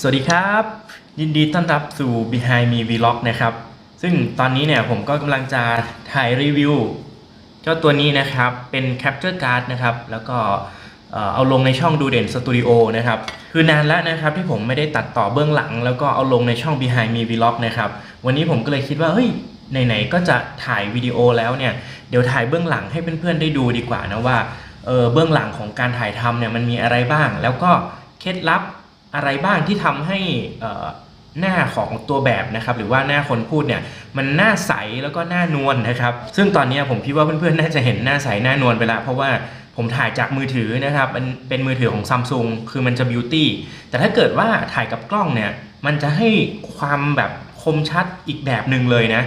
สวัสดีครับ ยินดีต้อนรับสู่ Behind Me Vlog นะครับ ซึ่งตอนนี้เนี่ยผมก็กำลังจะถ่ายรีวิว เจ้าตัวนี้นะครับ เป็น Capture Card นะครับ แล้วก็เอาลงในช่องดูเด่นสตูดิโอนะครับ คือนานแล้วนะครับที่ผมไม่ได้ตัดต่อเบื้องหลัง แล้วก็เอาลงในช่อง Behind Me Vlog นะครับ วันนี้ผมก็เลยคิดว่าเฮ้ยไหนๆก็จะถ่ายวิดีโอแล้วเนี่ยเดี๋ยวถ่ายเบื้องหลังให้เพื่อนๆได้ดูดีกว่านะว่าเออเบื้องหลังของการถ่ายทำเนี่ยมันมีอะไรบ้าง แล้วก็เคล็ดลับ อะไรบ้างที่ทำให้หน้าของตัวแบบนะครับหรือว่าหน้าคนพูดเนี่ยมันหน้าใสแล้วก็หน้านวลนะครับ ซึ่งตอนนี้ผมคิดว่าเพื่อนๆน่าจะเห็นหน้าใสหน้านวลไปแล้วเพราะว่าผมถ่ายจากมือถือนะครับมันเป็นมือถือของซัมซุงคือมันจะบิวตี้แต่ถ้าเกิดว่าถ่ายกับกล้องเนี่ยมันจะให้ความแบบคมชัดอีกแบบหนึ่งเลยนะ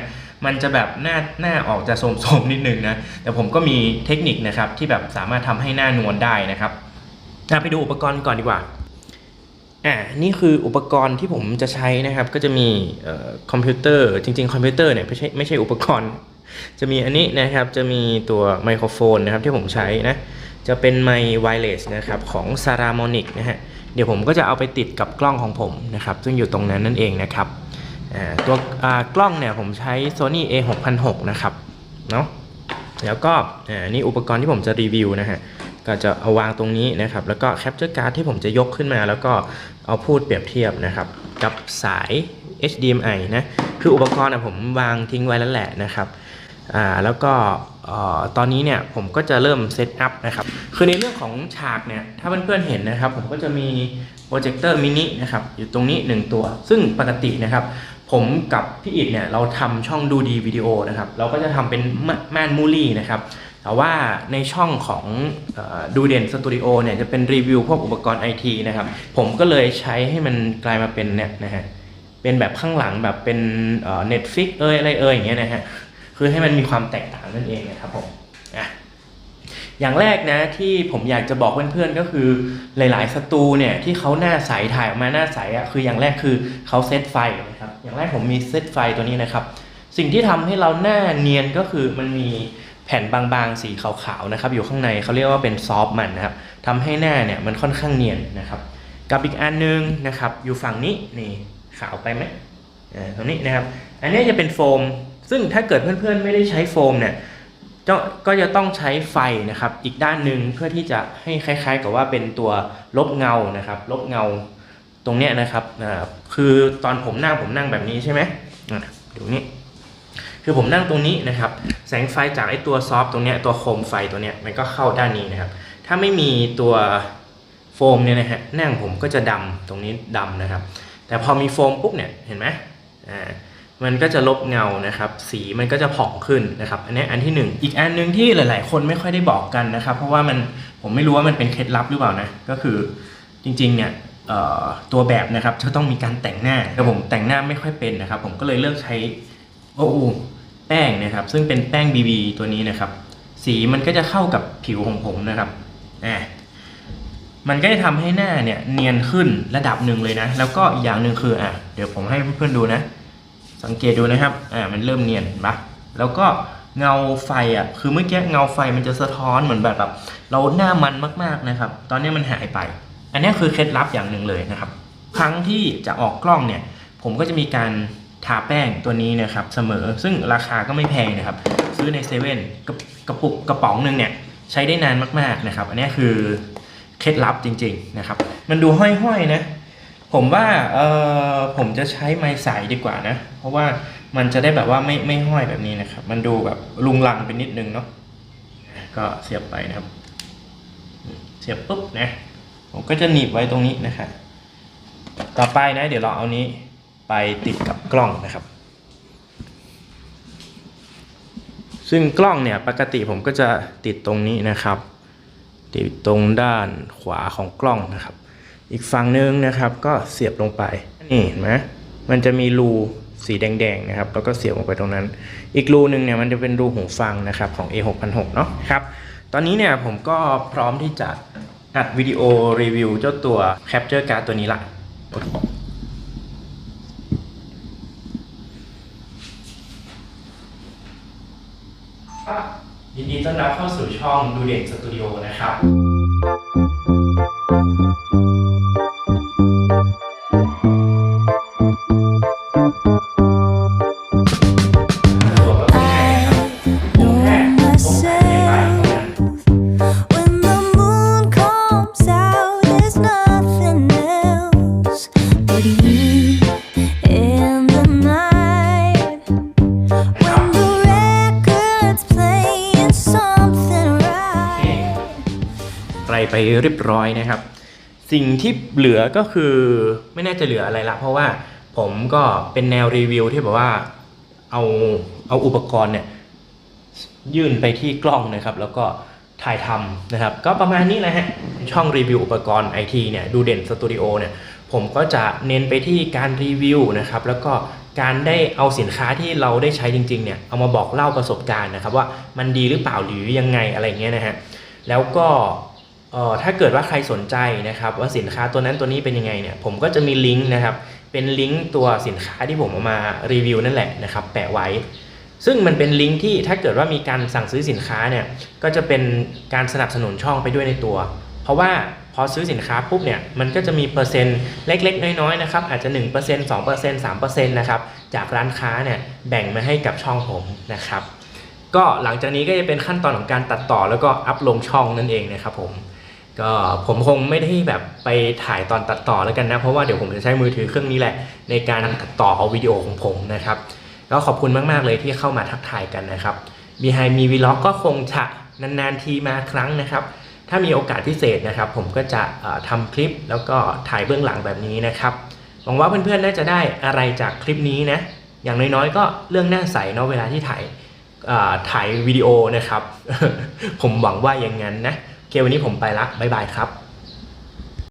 มันจะแบบหน้าหน้าออกจะโสมๆนิดนึงนะแต่ผมก็มีเทคนิคนะครับที่แบบสามารถทำให้หน้านวลได้นะครับไปดูอุปกรณ์ก่อนดีกว่า อ่านี่คืออุปกรณ์ที่ผมจะใช้นะครับ ก็จะมีคอมพิวเตอร์ จริง ๆ คอมพิวเตอร์เนี่ยไม่ใช่ไม่ใช่อุปกรณ์ จะมีอันนี้นะครับ จะมีตัวไมโครโฟนนะครับที่ผมใช้นะ จะเป็นไมค์ไวเลสนะครับของ s a r a m o n i c นะฮะ เดี๋ยวผมก็จะเอาไปติดกับกล้องของผมนะครับ ซึ่งอยู่ตรงนั้นนั่นเองนะครับอ่าตัวอ่ากล้องเนี่ยผมใช้ Sony A 6 0 0นะครับ เนาะ แล้วก็อ่านี่อุปกรณ์ที่ผมจะรีวิวนะฮะ ก็จะเอาวางตรงนี้นะครับ แล้วก็แคปเจอร์การ์ดที่ผมจะยกขึ้นมา แล้วก็เอาพูดเปรียบเทียบนะครับ กับสาย HDMI นะ คืออุปกรณ์อะผมวางทิ้งไว้แล้วแหละนะครับอ่าแล้วก็อตอนนี้เนี่ยผมก็จะเริ่มเซตอัพนะครับ คือในเรื่องของฉากเนี่ย ถ้าเพื่อนๆเห็นนะครับ ผมก็จะมีโปรเจคเตอร์มินินะครับ อยู่ตรงนี้ 1 ตัว ซึ่งปกตินะครับ ผมกับพี่อิดเนี่ย เราทำช่องดูดีวิดีโอนะครับ เราก็จะทำเป็นม่านมูลี่นะครับ แต่ว่าในช่องของดูเด่นสตูดิโอเนี่ยจะเป็นรีวิวพวกอุปกรณ์ไอทีนะครับ ผมก็เลยใช้ให้มันกลายมาเป็นเนี่ยนะฮะเป็นแบบข้างหลังแบบเป็นเอ่อ Netflix เอ้ยอะไรเอยอย่างเงี้ยนะฮะคือให้มันมีความแตกต่างนั่นเองนะครับผมอะอย่างแรกนะที่ผมอยากจะบอกเพื่อนๆก็คือหลายๆสตูเนี่ยที่เขาหน้าใสถ่ายออกมาหน้าใสอะคืออย่างแรกคือเขาเซตไฟนะครับอย่างแรกผมมีเซตไฟตัวนี้นะครับ สิ่งที่ทำให้เราหน้าเนียนก็คือมันมี แผ่นบางๆ สีขาวๆนะครับอยู่ข้างในเขาเรียกว่าเป็นซอฟมันนะครับทำให้หน้าเนี่ยมันค่อนข้างเนียนนะครับกับอีกอันนึงนะครับอยู่ฝั่งนี้นี่ขาวไปไหมอ่าตรงนี้นะครับ อันนี้จะเป็นโฟม ซึ่งถ้าเกิดเพื่อนๆไม่ได้ใช้โฟมเนี่ยก็จะต้องใช้ไฟนะครับ อีกด้านหนึ่งเพื่อที่จะให้คล้าย ๆ กับว่าเป็นตัวลบเงานะครับ ลบเงาตรงเนี้ยนะครับอ่าคือตอนผมนั่งผมนั่งแบบนี้ใช่ไหมอะดูนี่ คือผมนั่งตรงนี้นะครับแสงไฟจากไอ้ตัวซอฟต์ตรงเนี้ยตัวโคมไฟตัวเนี้ยมันก็เข้าด้านนี้นะครับถ้าไม่มีตัวโฟมเนี่ยนะฮะนั่งผมก็จะดำตรงนี้ดำนะครับ แต่พอมีโฟมปุ๊บเนี่ยเห็นไหมอ่ามันก็จะลบเงานะครับ สีมันก็จะผ่องขึ้นนะครับอันนี้อันที่หนึ่งอีกอันหนึ่งที่หลาย ๆ คนไม่ค่อยได้บอกกันนะครับ เพราะว่ามันผมไม่รู้ว่ามันเป็นเคล็ดลับหรือเปล่านะก็คือจริง ๆ เนี่ยตัวแบบนะครับจะต้องมีการแต่งหน้าแต่ผมแต่งหน้าไม่ค่อยเป็นนะครับ ผมก็เลยเลือกใช้ โอ้โหแป้งนะครับ ซึ่งเป็นแป้ง BB ตัวนี้นะครับ สีมันก็จะเข้ากับผิวของผมนะครับอ่ามันก็จะทำให้หน้าเนี่ยเนียนขึ้นระดับหนึ่งเลยนะ แล้วก็อย่างหนึ่งคืออะเดี๋ยวผมให้เพื่อนๆดูนะ สังเกตดูนะครับอ่ามันเริ่มเนียนเห็นปะแล้วก็เงาไฟอะคือเมื่อกี้เงาไฟมันจะสะท้อนเหมือนแบบแบบเราหน้ามันมากๆนะครับ ตอนนี้มันหายไป อันนี้คือเคล็ดลับอย่างหนึ่งเลยนะครับ ครั้งที่จะออกกล้องเนี่ย ผมก็จะมีการ ทาแป้งตัวนี้นะครับเสมอ ซึ่งราคาก็ไม่แพงนะครับ ซื้อในเซเว่นกระปุกกระป๋องหนึ่งเนี่ยใช้ได้นานมากๆนะครับ อันนี้คือเคล็ดลับจริง ๆนะครับ มันดูห้อยๆนะผมว่าเออผมจะใช้ไม้ใสดีกว่านะ เพราะว่ามันจะได้แบบว่าไม่ไม่ห้อยแบบนี้นะครับ มันดูแบบลุงลังไปนิดนึงเนาะก็เสียบไปนะครับ เสียบปุ๊บนะ ผมก็จะหนีบไว้ตรงนี้นะครับต่อไปนะ เดี๋ยวเราเอานี้ ไปติดกับกล้องนะครับ ซึ่งกล้องเนี่ยปกติผมก็จะติดตรงนี้นะครับ ติดตรงด้านขวาของกล้องนะครับ อีกฝั่งนึงนะครับก็เสียบลงไปนี่เห็นไหมมันจะมีรูสีแดงๆนะครับ แล้วก็เสียบลงไปตรงนั้น อีกรูหนึ่งเนี่ยมันจะเป็นรูหูฟังนะครับของ A 6 0 0เนาะครับ ตอนนี้เนี่ยผมก็พร้อมที่จะอัดวิดีโอรีวิวเจ้าตัว Capture Card ตัวนี้ละโอเค ยินดีต้อนรับเข้าสู่ช่องดูเด่นสตูดิโอนะครับ ไปเรียบร้อยนะครับ สิ่งที่เหลือก็คือไม่น่าจะเหลืออะไรละ เพราะว่าผมก็เป็นแนวรีวิวที่แบบว่าเอาเอาอุปกรณ์เนี่ยยื่นไปที่กล้องนะครับ แล้วก็ถ่ายทำนะครับ ก็ประมาณนี้แหละฮะช่องรีวิวอุปกรณ์ไอทีเนี่ยดูเด่นสตูดิโอเนี่ยผมก็จะเน้นไปที่การรีวิวนะครับ แล้วก็การได้เอาสินค้าที่เราได้ใช้จริงๆเนี่ยเอามาบอกเล่าประสบการณ์นะครับ ว่ามันดีหรือเปล่าหรือยังไงอะไรเงี้ยนะฮะแล้วก็ ถ้าเกิดว่าใครสนใจนะครับว่าสินค้าตัวนั้นตัวนี้เป็นยังไงเนี่ยผมก็จะมีลิงก์นะครับเป็นลิงก์ตัวสินค้าที่ผมเอามารีวิวนั่นแหละนะครับแปะไว้ ซึ่งมันเป็นลิงก์ที่ถ้าเกิดว่ามีการสั่งซื้อสินค้าเนี่ยก็จะเป็นการสนับสนุนช่องไปด้วยในตัว เพราะว่าพอซื้อสินค้าปุ๊บเนี่ยมันก็จะมีเปอร์เซ็นต์เล็กๆ น้อยๆนะครับอาจจะ 1% 2% 3%นะครับจากร้านค้าเนี่ยแบ่งมาให้กับช่องผมนะครับก็หลังจากนี้ก็จะเป็นขั้นตอนของการตัดต่อแล้วก็อัพลงช่องนั่นเองนะครับผม ก็ผมคงไม่ได้แบบไปถ่ายตอนตัดต่อแล้วกันนะ เพราะว่าเดี๋ยวผมจะใช้มือถือเครื่องนี้แหละ ในการตัดต่อวิดีโอของผมนะครับก็ขอบคุณมาก ๆ เลยที่เข้ามาทักทายกันนะครับ Behind Me Vlog ก็คงจะนาน ๆ ทีมาครั้งนะครับ ถ้ามีโอกาสพิเศษนะครับ ผมก็จะทำคลิปแล้วก็ถ่ายเบื้องหลังแบบนี้นะครับ หวังว่าเพื่อน ๆ น่าจะได้อะไรจากคลิปนี้นะ อย่างน้อย ๆ ก็เรื่องหน้าใสเนาะเวลาที่ถ่ายถ่ายวิดีโอนะครับ ผมหวังว่าอย่างนั้นนะ เควันนี้ผมไปละบ๊ายบายครับ